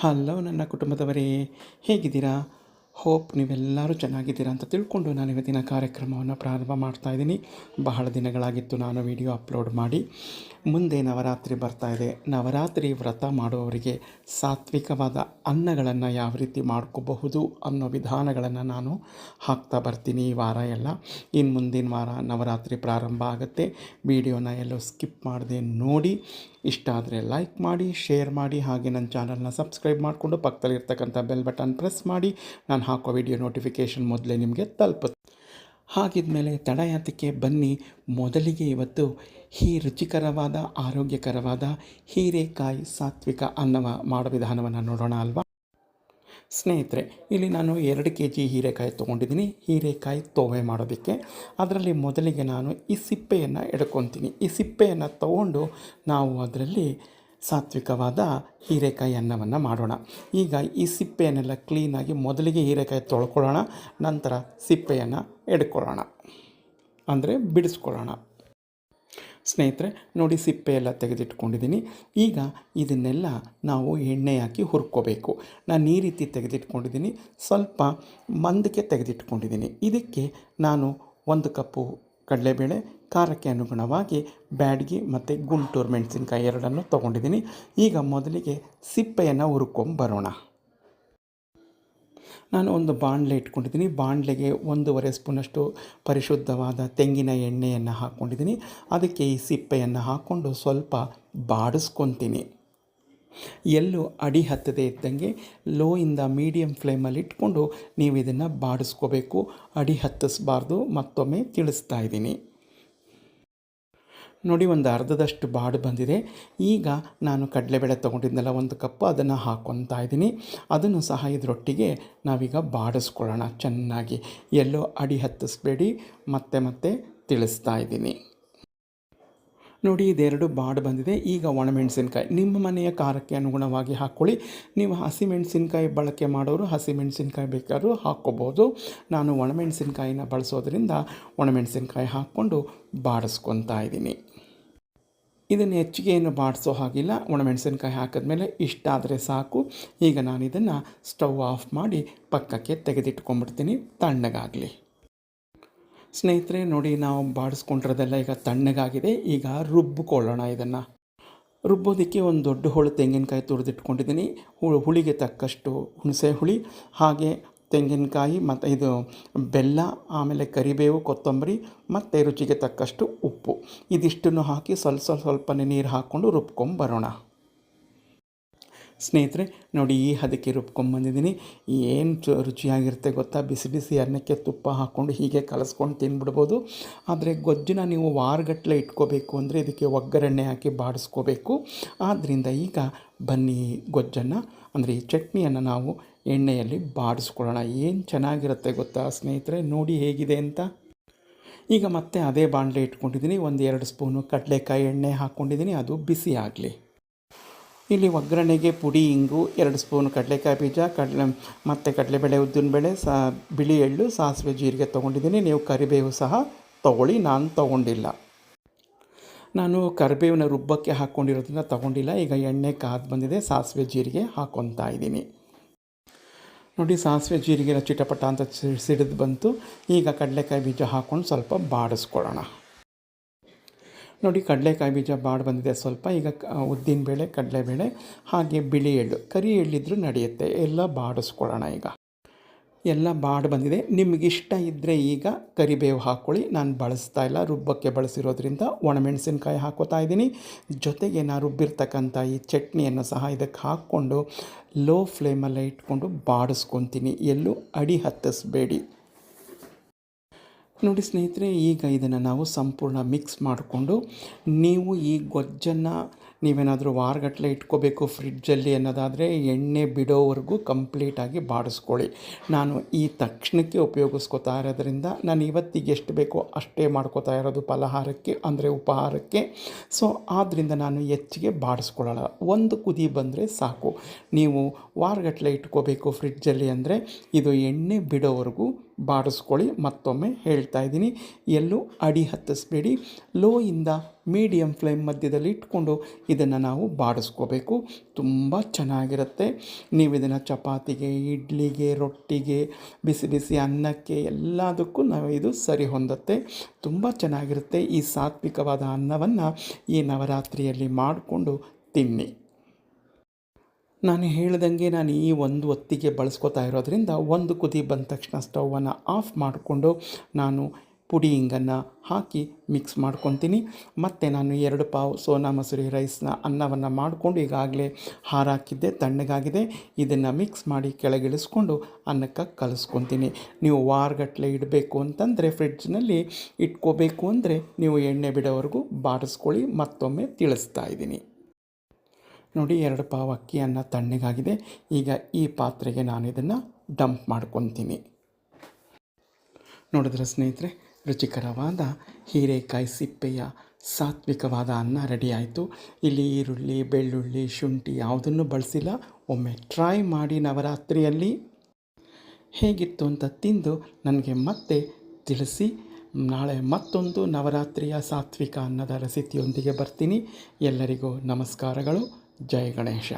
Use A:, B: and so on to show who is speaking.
A: Hello ನನ್ನ ಕುಟುಂಬದವರೇ, ಹೇಗಿದ್ದೀರಾ? Hope ನೀವೆಲ್ಲರೂ ಚೆನ್ನಾಗಿದ್ದೀರಾ ಅಂತ ತಿಳ್ಕೊಂಡು ನಾನು ಇವತ್ತಿನ ಕಾರ್ಯಕ್ರಮವನ್ನು ಪ್ರಾರಂಭ ಮಾಡ್ತಾ ಇದ್ದೀನಿ. ಬಹಳ ದಿನಗಳಾಗಿತ್ತು ನಾನು ವಿಡಿಯೋ ಅಪ್ಲೋಡ್ ಮಾಡಿ. ಮುಂದೆ ನವರಾತ್ರಿ ಬರ್ತಾ ಇದೆ. ನವರಾತ್ರಿ ವ್ರತ ಮಾಡುವವರಿಗೆ ಸಾತ್ವಿಕವಾದ ಅನ್ನಗಳನ್ನು ಯಾವ ರೀತಿ ಮಾಡ್ಕೋಬಹುದು ಅನ್ನೋ ವಿಧಾನಗಳನ್ನು ನಾನು ಹಾಕ್ತಾ ಬರ್ತೀನಿ ಈ ವಾರ ಎಲ್ಲ. ಇನ್ನು ಮುಂದಿನ ವಾರ ನವರಾತ್ರಿ ಪ್ರಾರಂಭ ಆಗುತ್ತೆ. ವಿಡಿಯೋನ ಎಲ್ಲೋ ಸ್ಕಿಪ್ ಮಾಡದೆ ನೋಡಿ. ಇಷ್ಟ ಆದರೆ ಲೈಕ್ ಮಾಡಿ ಶೇರ್ ಮಾಡಿ, ಹಾಗೆ ನನ್ನ ಚಾನಲ್ನ ಸಬ್ಸ್ಕ್ರೈಬ್ ಮಾಡಿಕೊಂಡು ಪಕ್ಕದಲ್ಲಿರ್ತಕ್ಕಂಥ ಬೆಲ್ ಬಟನ್ ಪ್ರೆಸ್ ಮಾಡಿ, ನಾನು ಹಾಕೋ ವಿಡಿಯೋ ನೋಟಿಫಿಕೇಷನ್ ಮೊದಲೇ ನಿಮಗೆ ತಲುಪುತ್ತೆ. ಹಾಗಿದ್ಮೇಲೆ ತಡ ಯಾತಕ್ಕೆ ಬನ್ನಿ. ಮೊದಲಿಗೆ ಇವತ್ತು ಈ ರುಚಿಕರವಾದ, ಆರೋಗ್ಯಕರವಾದ ಹೀರೆಕಾಯಿ ಸಾತ್ವಿಕ ಅನ್ನವ ಮಾಡೋ ವಿಧಾನವನ್ನು ನೋಡೋಣ ಅಲ್ವಾ? ಸ್ನೇಹಿತರೆ, ಇಲ್ಲಿ ನಾನು ಎರಡು ಕೆ ಜಿ ಹೀರೆಕಾಯಿ ತೊಗೊಂಡಿದ್ದೀನಿ. ಹೀರೆಕಾಯಿ ತೋವೆ ಮಾಡೋದಕ್ಕೆ. ಅದರಲ್ಲಿ ಮೊದಲಿಗೆ ನಾನು ಈ ಸಿಪ್ಪೆಯನ್ನು ಎಡ್ಕೊತೀನಿ ಈ ಸಿಪ್ಪೆಯನ್ನು ತಗೊಂಡು ನಾವು ಅದರಲ್ಲಿ ಸಾತ್ವಿಕವಾದ ಹೀರೆಕಾಯಿ ಅನ್ನವನ್ನು ಮಾಡೋಣ. ಈಗ ಈ ಸಿಪ್ಪೆಯನ್ನೆಲ್ಲ ಕ್ಲೀನಾಗಿ ಮೊದಲಿಗೆ ಹೀರೆಕಾಯಿ ತೊಳ್ಕೊಳ್ಳೋಣ, ನಂತರ ಸಿಪ್ಪೆಯನ್ನು ಎಡ್ಕೊಳ್ಳೋಣ ಅಂದರೆ ಬಿಡಿಸ್ಕೊಳ್ಳೋಣ. ಸ್ನೇಹಿತರೆ, ನೋಡಿ ಸಿಪ್ಪೆ ಎಲ್ಲ ತೆಗೆದಿಟ್ಕೊಂಡಿದ್ದೀನಿ. ಈಗ ಇದನ್ನೆಲ್ಲ ನಾವು ಎಣ್ಣೆ ಹಾಕಿ ಹುರ್ಕೋಬೇಕು. ನಾನು ಈ ರೀತಿ ತೆಗೆದಿಟ್ಕೊಂಡಿದ್ದೀನಿ. ಸ್ವಲ್ಪ ಮಂದಕ್ಕೆ ತೆಗೆದಿಟ್ಕೊಂಡಿದ್ದೀನಿ. ಇದಕ್ಕೆ ನಾನು ಒಂದು ಕಪ್ಪು ಕಡಲೆಬೇಳೆ, ಖಾರಕ್ಕೆ ಅನುಗುಣವಾಗಿ ಬ್ಯಾಡ್ಗಿ ಮತ್ತು ಗುಂಟೂರು ಮೆಣಸಿನ್ಕಾಯಿ ಎರಡನ್ನು ತೊಗೊಂಡಿದ್ದೀನಿ. ಈಗ ಮೊದಲಿಗೆ ಸಿಪ್ಪೆಯನ್ನು ಹುರ್ಕೊಂಬರೋಣ. ನಾನು ಒಂದು ಬಾಣಲೆ ಇಟ್ಕೊಂಡಿದ್ದೀನಿ. ಬಾಣಲೆಗೆ ಒಂದೂವರೆ ಸ್ಪೂನಷ್ಟು ಪರಿಶುದ್ಧವಾದ ತೆಂಗಿನ ಎಣ್ಣೆಯನ್ನು ಹಾಕ್ಕೊಂಡಿದ್ದೀನಿ ಅದಕ್ಕೆ ಈ ಸಿಪ್ಪೆಯನ್ನು ಹಾಕ್ಕೊಂಡು ಸ್ವಲ್ಪ ಬಾಡಿಸ್ಕೊತೀನಿ. ಎಲ್ಲೂ ಅಡಿ ಹತ್ತದೆ ಇದ್ದಂಗೆ ಲೋಯಿಂದ ಮೀಡಿಯಮ್ ಫ್ಲೇಮಲ್ಲಿ ಇಟ್ಕೊಂಡು ನೀವು ಇದನ್ನು ಬಾಡಿಸ್ಕೋಬೇಕು. ಅಡಿ ಹತ್ತಿಸ್ಬಾರ್ದು, ಮತ್ತೊಮ್ಮೆ ತಿಳಿಸ್ತಾ ಇದ್ದೀನಿ. ನೋಡಿ ಒಂದು ಅರ್ಧದಷ್ಟು ಬಾಡು ಬಂದಿದೆ. ಈಗ ನಾನು ಕಡಲೆಬೇಳೆ ತೊಗೊಂಡಿದ್ದೆಲ್ಲ ಒಂದು ಕಪ್ಪು ಅದನ್ನು ಹಾಕ್ಕೊತಾ ಇದ್ದೀನಿ. ಅದನ್ನು ಸಹ ಇದರೊಟ್ಟಿಗೆ ನಾವೀಗ ಬಾಡಿಸ್ಕೊಳ್ಳೋಣ. ಚೆನ್ನಾಗಿ ಎಲ್ಲೋ ಅಡಿ ಹತ್ತಿಸ್ಬೇಡಿ, ಮತ್ತೆ ಮತ್ತೆ ತಿಳಿಸ್ತಾ ಇದ್ದೀನಿ. ನೋಡಿ, ಇದೆರಡು ಬಾಡು ಬಂದಿದೆ. ಈಗ ಒಣಮೆಣಸಿನ್ಕಾಯಿ. ನಿಮ್ಮ ಮನೆಯ ಖಾರಕ್ಕೆ ಅನುಗುಣವಾಗಿ ಹಾಕ್ಕೊಳ್ಳಿ ನೀವು ಹಸಿಮೆಣಸಿನ್ಕಾಯಿ ಬಳಕೆ ಮಾಡೋರು, ಹಸಿಮೆಣಸಿನ್ಕಾಯಿ ಬೇಕಾದ್ರೂ ಹಾಕ್ಕೋಬೋದು. ನಾನು ಒಣಮೆಣಸಿನ್ಕಾಯಿನ ಬಳಸೋದ್ರಿಂದ ಒಣಮೆಣಸಿನ್ಕಾಯಿ ಹಾಕ್ಕೊಂಡು ಬಾಡಿಸ್ಕೊತಾ ಇದ್ದೀನಿ. ಇದನ್ನು ಹೆಚ್ಚಿಗೆ ಏನು ಬಾಡಿಸೋ ಹಾಗಿಲ್ಲ. ಒಣಮೆಣಸಿನ್ಕಾಯಿ ಹಾಕಿದ್ಮೇಲೆ ಇಷ್ಟ ಆದರೆ ಸಾಕು. ಈಗ ನಾನು ಇದನ್ನು ಸ್ಟವ್ ಆಫ್ ಮಾಡಿ ಪಕ್ಕಕ್ಕೆ ತೆಗೆದಿಟ್ಕೊಂಡ್ಬಿಡ್ತೀನಿ. ತಣ್ಣಗಾಗಲಿ. ಸ್ನೇಹಿತರೆ, ನೋಡಿ ನಾವು ಬಾಡಿಸ್ಕೊಂಡಿರೋದೆಲ್ಲ ಈಗ ತಣ್ಣಗಾಗಿದೆ. ಈಗ ರುಬ್ಬಿಕೊಳ್ಳೋಣ ಇದನ್ನು. ರುಬ್ಬೋದಕ್ಕೆ ಒಂದು ದೊಡ್ಡ ಹೋಳು ತೆಂಗಿನಕಾಯಿ ತುರಿದಿಟ್ಕೊಂಡಿದ್ದೀನಿ. ಹುಳಿಗೆ ತಕ್ಕಷ್ಟು ಹುಣಸೆ ಹುಳಿ, ಹಾಗೆ ತೆಂಗಿನಕಾಯಿ ಮತ್ತು ಇದು ಬೆಲ್ಲ, ಆಮೇಲೆ ಕರಿಬೇವು, ಕೊತ್ತಂಬರಿ ಮತ್ತು ರುಚಿಗೆ ತಕ್ಕಷ್ಟು ಉಪ್ಪು. ಇದಿಷ್ಟನ್ನು ಹಾಕಿ ಸ್ವಲ್ಪ ಸ್ವಲ್ಪ ಸ್ವಲ್ಪನೇ ನೀರು ಹಾಕ್ಕೊಂಡು ರುಬ್ಕೊಂಬರೋಣ. ಸ್ನೇಹಿತರೆ, ನೋಡಿ ಈ ಹದಕ್ಕೆ ರುಬ್ಕೊಂಬಂದಿದ್ದೀನಿ ಏನು ರುಚಿಯಾಗಿರುತ್ತೆ ಗೊತ್ತಾ? ಬಿಸಿ ಬಿಸಿ ಅನ್ನಕ್ಕೆ ತುಪ್ಪ ಹಾಕ್ಕೊಂಡು ಹೀಗೆ ಕಲಸ್ಕೊಂಡು ತಿನ್ಬಿಡ್ಬೋದು. ಆದರೆ ಗೊಜ್ಜನ್ನ ನೀವು ವಾರಗಟ್ಟಲೆ ಇಟ್ಕೋಬೇಕು ಅಂದರೆ ಇದಕ್ಕೆ ಒಗ್ಗರಣೆ ಹಾಕಿ ಬಾಡಿಸ್ಕೋಬೇಕು. ಆದ್ದರಿಂದ ಈಗ ಬನ್ನಿ ಗೊಜ್ಜನ್ನು, ಅಂದರೆ ಈ ಚಟ್ನಿಯನ್ನು ನಾವು ಎಣ್ಣೆಯಲ್ಲಿ ಬಾಡಿಸ್ಕೊಳ್ಳೋಣ. ಏನು ಚೆನ್ನಾಗಿರುತ್ತೆ ಗೊತ್ತಾ ಸ್ನೇಹಿತರೆ? ನೋಡಿ ಹೇಗಿದೆ ಅಂತ. ಈಗ ಮತ್ತೆ ಅದೇ ಬಾಣಲೆ ಇಟ್ಕೊಂಡಿದ್ದೀನಿ. ಒಂದು ಎರಡು ಸ್ಪೂನು ಕಡಲೆಕಾಯಿ ಎಣ್ಣೆ ಹಾಕ್ಕೊಂಡಿದ್ದೀನಿ ಅದು ಬಿಸಿ ಆಗಲಿ. ಇಲ್ಲಿ ಒಗ್ಗರಣೆಗೆ ಪುಡಿ, ಇಂಗು, ಎರಡು ಸ್ಪೂನ್ ಕಡಲೆಕಾಯಿ ಬೀಜ, ಕಡಲೆ, ಮತ್ತು ಕಡಲೆಬೇಳೆ ಉದ್ದಿನಬೇಳೆ, ಸಾ, ಬಿಳಿ ಎಳ್ಳು, ಸಾಸಿವೆ ಜೀರಿಗೆ ತೊಗೊಂಡಿದ್ದೀನಿ. ನೀವು ಕರಿಬೇವು ಸಹ ತೊಗೊಳ್ಳಿ. ನಾನು ತೊಗೊಂಡಿಲ್ಲ. ನಾನು ಕರಿಬೇವಿನ ರುಬ್ಬಕ್ಕೆ ಹಾಕ್ಕೊಂಡಿರೋದ್ರಿಂದ ತೊಗೊಂಡಿಲ್ಲ. ಈಗ ಎಣ್ಣೆ ಕಾದು ಬಂದಿದೆ. ಸಾಸಿವೆ ಜೀರಿಗೆ ಹಾಕ್ಕೊತಾ ಇದ್ದೀನಿ. ನೋಡಿ ಸಾಸಿವೆ ಜೀರಿಗೆ ಚಿಟಪಟ ಅಂತ ಸಿಡಿದು ಬಂತು. ಈಗ ಕಡಲೆಕಾಯಿ ಬೀಜ ಹಾಕ್ಕೊಂಡು ಸ್ವಲ್ಪ ಬಾಡಿಸ್ಕೊಳ್ಳೋಣ. ನೋಡಿ ಕಡಲೆಕಾಯಿ ಬೀಜ ಬಾಡಿ ಬಂದಿದೆ ಸ್ವಲ್ಪ. ಈಗ ಉದ್ದಿನಬೇಳೆ, ಕಡಲೆಬೇಳೆ, ಹಾಗೆ ಬಿಳಿ ಎಳ್ಳು. ಕರಿ ಎಳ್ಳಿದ್ರೂ ನಡೆಯುತ್ತೆ. ಎಲ್ಲ ಬಾಡಿಸ್ಕೊಳ್ಳೋಣ ಈಗ. ಎಲ್ಲ ಬಾಡಿ ಬಂದಿದೆ. ನಿಮಗಿಷ್ಟ ಇದ್ದರೆ ಈಗ ಕರಿಬೇವು ಹಾಕ್ಕೊಳ್ಳಿ ನಾನು ಬಳಸ್ತಾ ಇಲ್ಲ. ರುಬ್ಬಕ್ಕೆ ಬಳಸಿರೋದ್ರಿಂದ ಒಣಮೆಣಸಿನ್ಕಾಯಿ ಹಾಕೋತಾ ಇದ್ದೀನಿ. ಜೊತೆಗೆ ನಾನು ರುಬ್ಬಿರ್ತಕ್ಕಂಥ ಈ ಚಟ್ನಿಯನ್ನು ಸಹ ಇದಕ್ಕೆ ಹಾಕ್ಕೊಂಡು ಲೋ ಫ್ಲೇಮಲ್ಲೇ ಇಟ್ಕೊಂಡು ಬಾಡಿಸ್ಕೊತೀನಿ. ಎಲ್ಲೂ ಅಡಿ ಹತ್ತಿಸ್ಬೇಡಿ. ನೋಡಿ ಸ್ನೇಹಿತರೆ, ಈಗ ಇದನ್ನು ನಾವು ಸಂಪೂರ್ಣ ಮಿಕ್ಸ್ ಮಾಡಿಕೊಂಡು ನೀವು ಈ ಗೊಜ್ಜನ್ನು ನೀವೇನಾದರೂ ವಾರಗಟ್ಟಲೆ ಇಟ್ಕೋಬೇಕು ಫ್ರಿಡ್ಜಲ್ಲಿ ಅನ್ನೋದಾದರೆ ಎಣ್ಣೆ ಬಿಡೋವರೆಗೂ ಕಂಪ್ಲೀಟಾಗಿ ಬಾಡಿಸ್ಕೊಳ್ಳಿ. ನಾನು ಈ ತಕ್ಷಣಕ್ಕೆ ಉಪಯೋಗಿಸ್ಕೋತಾ ಇರೋದ್ರಿಂದ ನಾನು ಇವತ್ತಿಗೆ ಎಷ್ಟು ಬೇಕೋ ಅಷ್ಟೇ ಮಾಡ್ಕೋತಾ ಇರೋದು ಫಲಹಾರಕ್ಕೆ, ಅಂದರೆ ಉಪಹಾರಕ್ಕೆ. ಸೊ ಆದ್ದರಿಂದ ನಾನು ಹೆಚ್ಚಿಗೆ ಬಾಡಿಸ್ಕೊಳ್ಳಲ್ಲ. ಒಂದು ಕುದಿ ಬಂದರೆ ಸಾಕು. ನೀವು ವಾರಗಟ್ಟಲೆ ಇಟ್ಕೋಬೇಕು ಫ್ರಿಡ್ಜಲ್ಲಿ ಅಂದರೆ ಇದು ಎಣ್ಣೆ ಬಿಡೋವರೆಗೂ ಬಾಡಿಸ್ಕೊಳ್ಳಿ ಮತ್ತೊಮ್ಮೆ ಹೇಳ್ತಾ ಇದ್ದೀನಿ. ಎಲ್ಲೂ ಅಡಿ ಹತ್ತಿಸ್ಬೇಡಿ. ಲೋ ಇಂದ ಮೀಡಿಯಮ್ ಫ್ಲೇಮ್ ಮಧ್ಯದಲ್ಲಿ ಇಟ್ಕೊಂಡು ಇದನ್ನು ನಾವು ಬಾಡಿಸ್ಕೋಬೇಕು ತುಂಬ ಚೆನ್ನಾಗಿರುತ್ತೆ. ನೀವು ಇದನ್ನು ಚಪಾತಿಗೆ, ಇಡ್ಲಿಗೆ, ರೊಟ್ಟಿಗೆ, ಬಿಸಿ ಬಿಸಿ ಅನ್ನಕ್ಕೆ ಎಲ್ಲದಕ್ಕೂ ನಾವು ಇದು ಸರಿ ಹೊಂದುತ್ತೆ. ತುಂಬ ಚೆನ್ನಾಗಿರುತ್ತೆ. ಈ ಸಾತ್ವಿಕವಾದ ಅನ್ನವನ್ನು ಈ ನವರಾತ್ರಿಯಲ್ಲಿ ಮಾಡಿಕೊಂಡು ತಿನ್ನಿ. ನಾನು ಹೇಳ್ದಂಗೆ ನಾನು ಈ ಒಂದು ಹೊತ್ತಿಗೆ ಬಳಸ್ಕೊತಾ ಇರೋದ್ರಿಂದ ಒಂದು ಕುದಿ ಬಂದ ತಕ್ಷಣ ಸ್ಟವನ್ನು ಆಫ್ ಮಾಡಿಕೊಂಡು ನಾನು ಪುಡಿ ಹಿಂಗನ್ನು ಹಾಕಿ ಮಿಕ್ಸ್ ಮಾಡ್ಕೊತೀನಿ. ಮತ್ತು ನಾನು ಎರಡು ಪಾವು ಸೋನಾ ಮಸೂರಿ ರೈಸ್ನ ಅನ್ನವನ್ನು ಮಾಡಿಕೊಂಡು ಈಗಾಗಲೇ ಹಾರಾಕಿದ್ದೆ, ತಣ್ಣಗಾಗಿದೆ. ಇದನ್ನು ಮಿಕ್ಸ್ ಮಾಡಿ ಕೆಳಗಿಳಿಸ್ಕೊಂಡು ಅನ್ನಕ್ಕೆ ಕಲಿಸ್ಕೊತೀನಿ. ನೀವು ವಾರಗಟ್ಟಲೆ ಇಡಬೇಕು ಅಂತಂದರೆ ಫ್ರಿಡ್ಜ್ನಲ್ಲಿ ಇಟ್ಕೋಬೇಕು ಅಂದರೆ ನೀವು ಎಣ್ಣೆ ಬಿಡೋವರೆಗೂ ಬಾಡಿಸ್ಕೊಳ್ಳಿ, ಮತ್ತೊಮ್ಮೆ ತಿಳಿಸ್ತಾ ಇದ್ದೀನಿ. ನೋಡಿ ಎರಡು ಪಾವು ಅಕ್ಕಿಯನ್ನು ತಣ್ಣಗಾಗಿದೆ. ಈಗ ಈ ಪಾತ್ರೆಗೆ ನಾನು ಇದನ್ನು ಡಂಪ್ ಮಾಡ್ಕೊತೀನಿ. ನೋಡಿದ್ರೆ ಸ್ನೇಹಿತರೆ, ರುಚಿಕರವಾದ ಹೀರೆಕಾಯಿ ಸಿಪ್ಪೆಯ ಸಾತ್ವಿಕವಾದ ಅನ್ನ ರೆಡಿ ಆಯಿತು. ಇಲ್ಲಿ ಈರುಳ್ಳಿ, ಬೆಳ್ಳುಳ್ಳಿ, ಶುಂಠಿ ಯಾವುದನ್ನು ಬಳಸಿಲ್ಲ. ಒಮ್ಮೆ ಟ್ರೈ ಮಾಡಿ ನವರಾತ್ರಿಯಲ್ಲಿ. ಹೇಗಿತ್ತು ಅಂತ ತಿಂದು ನನಗೆ ಮತ್ತೆ ತಿಳಿಸಿ. ನಾಳೆ ಮತ್ತೊಂದು ನವರಾತ್ರಿಯ ಸಾತ್ವಿಕ ಅನ್ನದ ರೆಸಿಪಿಯೊಂದಿಗೆ ಬರ್ತೀನಿ. ಎಲ್ಲರಿಗೂ ನಮಸ್ಕಾರಗಳು. ಜೈ ಗಣೇಶ